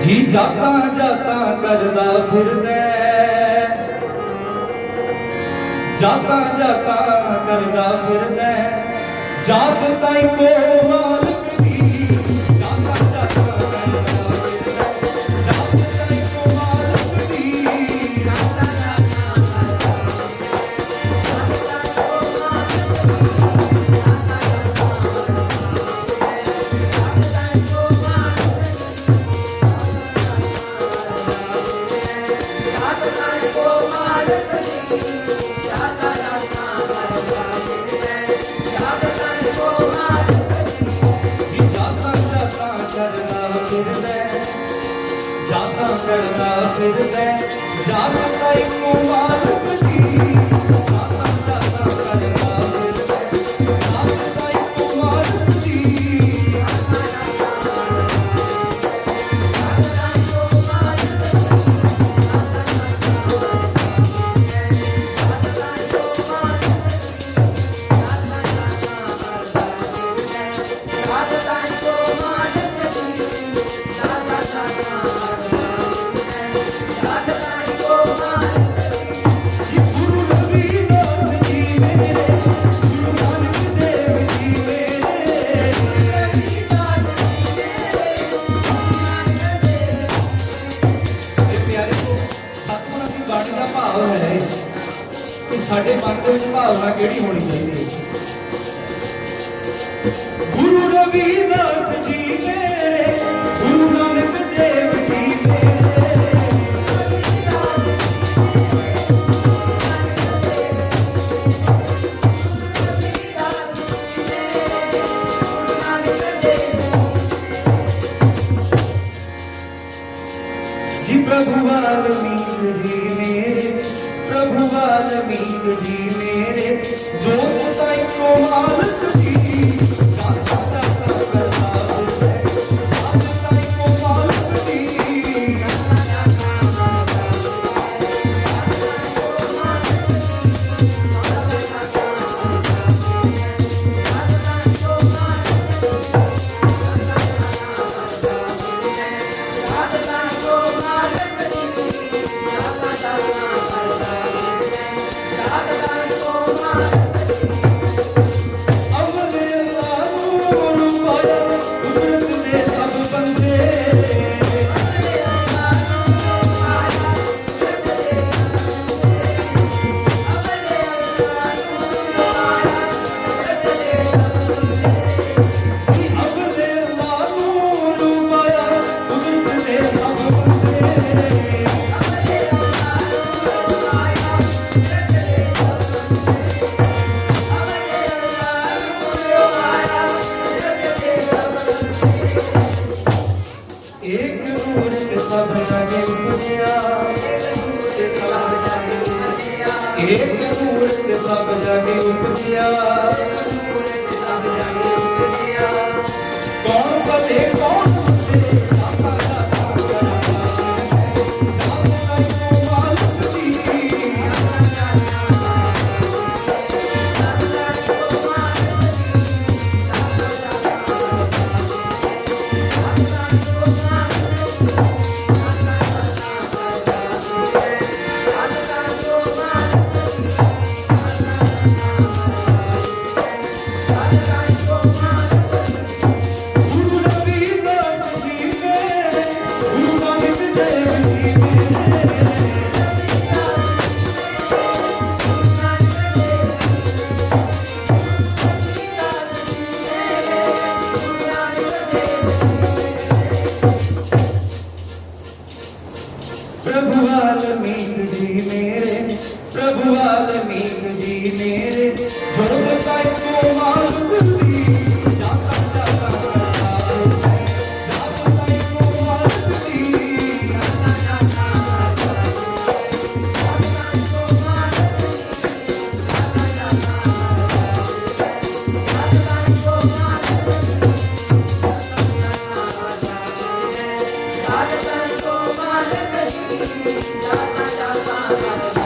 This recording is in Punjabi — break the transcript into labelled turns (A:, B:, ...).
A: ਜੀ ਜਾਤਾਂ ਜਾਤਾਂ ਕਰਦਾ ਫਿਰਦਾ ਹੈ। ਜਾਤਾਂ ਕਰਦਾ ਫਿਰਦਾ ਜਾਤ ਤਾਈ ਕੋ ਕਰਦਾ ਫਿਰਦਾ ਹੈ। ਜਾਤ ਤਾਈ ਮਾਲਕ ਦੀ ਸਾਡੇ ਮਨ ਦੇ ਵਿੱਚ ਭਾਵਨਾ ਕਿਹੜੀ ਹੋਣੀ ਚਾਹੀਦੀ? ਹੈ ਗੁਰੂ ਰਵਿਦਾਸ ਜੀ ਮੇਰੇ ਗੁਰੂ ਨਾਨਕ ਦੇਵ ਜੀ ਮੇਰੇ ਜੀ, ਪ੍ਰਭੂ ਵਾਲਮੀਕ ਜੀ ਪ੍ਰਭੂ ਵਾਲਮੀਕ ਜੀ ਮੇਰੇ ਜੋਤ ਤਾਈ ਕੋ ਮਾਲਕ ਇੱਕ ਮੂਰਤ ਸਭ ਜਗੇ ਉਪਜਿਆ। ਇੱਕ ਮੂਰਤ ਸਭ ਜਗੇ ਉਪਜਿਆ Yes, yes, yes, yes, yes, yes,